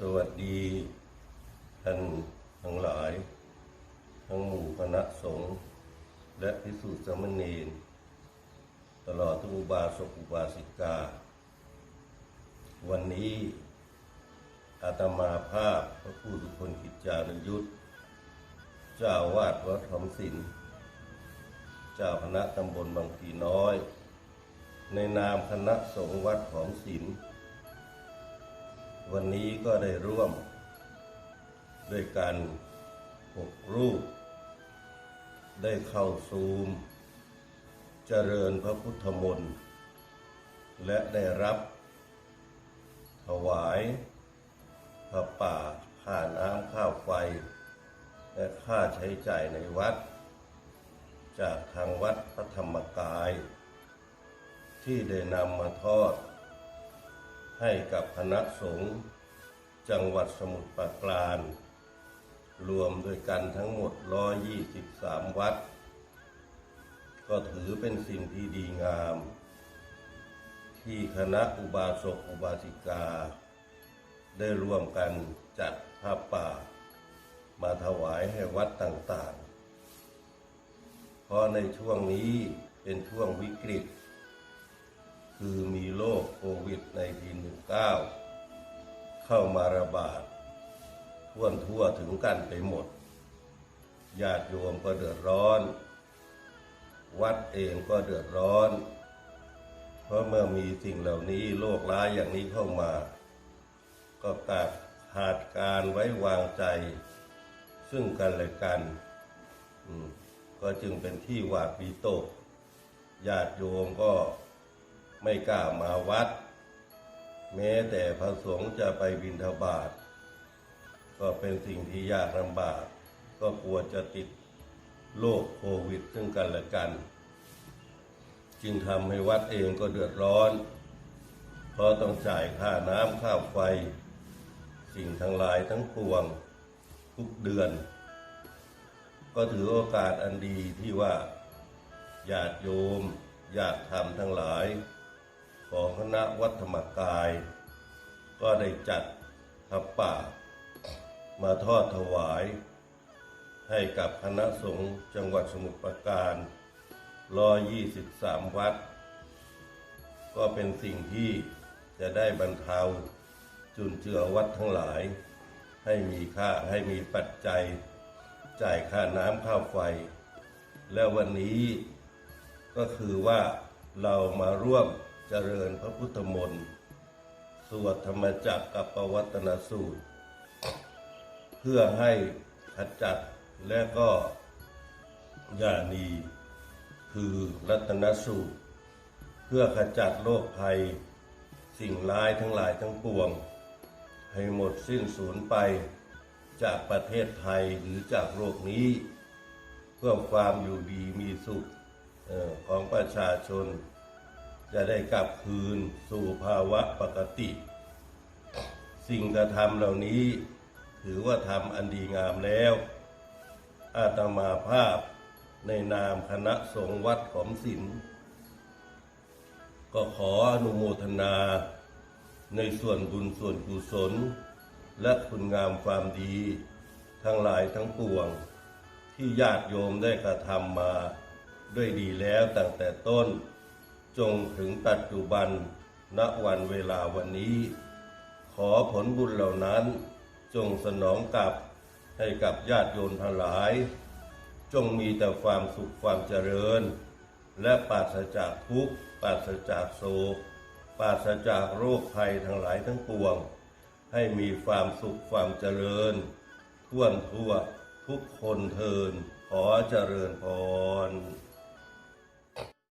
สวัสดีท่านทั้งหลาย ทั้งหมู่คณะสงฆ์และพิสุทธิสมเณรตลอดทุกอุบาสกอุบาสิกา วันนี้อาตมาภาพพระผู้ทุกคนกิจจานยุทธเจ้าวาดวัดธรรมศิลป์เจ้าคณะตำบลบางพีน้อย ในนามคณะสงฆ์วัดหอมศิลป์ วันนี้ก็ได้ร่วม ด้วยกันหกรูป ได้เข้าซูม เจริญพระพุทธมนต์ และได้รับ ถวายพระป่าค่าน้ำข้าวไฟ และค่าใช้จ่ายในวัด จากทางวัดพระธรรมกาย ที่ได้นำมาทอด ให้กับคณะสงฆ์จังหวัดสมุทรปราการ รวมด้วยกันทั้งหมด 123 วัด ก็ถือเป็นสิ่งที่ดีงาม ที่คณะอุบาสกอุบาสิกา ได้ร่วมกันจัดผ้าป่า มาถวายให้วัดต่างๆ เพราะในช่วงนี้เป็นช่วงวิกฤต คือมีโรคโควิดในปี19เข้ามาระบาดทั่วทั่วถึงกันไปหมด ญาติโยมก็เดือดร้อน วัดเองก็เดือดร้อน เพราะเมื่อมีสิ่งเหล่านี้โรคร้ายอย่างนี้เข้ามา ก็ตัดขาดการไว้วางใจ ซึ่งกันและกัน ก็จึงเป็นที่หวาดวิตก ญาติโยมก็ ไม่กล้ามาวัด แม้แต่พระสงฆ์จะไปบิณฑบาตก็เป็นสิ่งที่ยากลำบาก ก็กลัวจะติดโรคโควิดซึ่งกันและกัน จึงทำให้วัดเองก็เดือดร้อน เพราะต้องจ่ายค่าน้ำค่าไฟ สิ่งทั้งหลายทั้งปวงทุกเดือน ก็ถือโอกาสอันดีที่ว่าญาติโยมญาติธรรมทั้งหลาย ของคณะวัดธรรมกาย ก็ได้จัดทับป่า มาทอดถวาย ให้กับคณะสงฆ์จังหวัดสมุทรปราการ123 วัด ก็เป็นสิ่งที่จะได้บรรเทาจุนเจือวัดทั้งหลาย ให้มีค่าให้มีปัจจัย จ่ายค่าน้ำค่าไฟ และวันนี้ก็คือว่าเรามาร่วม เจริญพระพุทธมนต์สวดธรรมจักรกับปวัตนสูตร เพื่อให้ขจัดและก็ยานีคือรัตนสูตร เพื่อขจัดโรคภัย สิ่งร้ายทั้งหลายทั้งปวง ให้หมดสิ้นสูญไปจากประเทศไทยหรือจากโลกนี้ เพื่อความอยู่ดีมีสุขของประชาชน จะได้กลับคืนสู่ภาวะปกติ สิ่งกระทำเหล่านี้ ถือว่าทำอันดีงามแล้ว อาตมาภาพในนามคณะสงฆ์วัดขอมศิลป์ก็ขออนุโมทนาในส่วนบุญส่วนกุศล และคุณงามความดี ทั้งหลายทั้งปวง ที่ญาติโยมได้กระทำมาด้วยดีแล้วตั้งแต่ต้น จงถึงปัจจุบันณวันเวลาวันนี้ ขอผลบุญเหล่านั้น จงสนองกลับให้กับญาติโยมทั้งหลาย จงมีแต่ความสุขความเจริญ และปราศจากทุกข์ปราศจากโศกปราศจากโรคภัยทั้งหลายทั้งปวง ให้มีความสุขความเจริญท่วนทั่วทุกคนเทินขอเจริญพร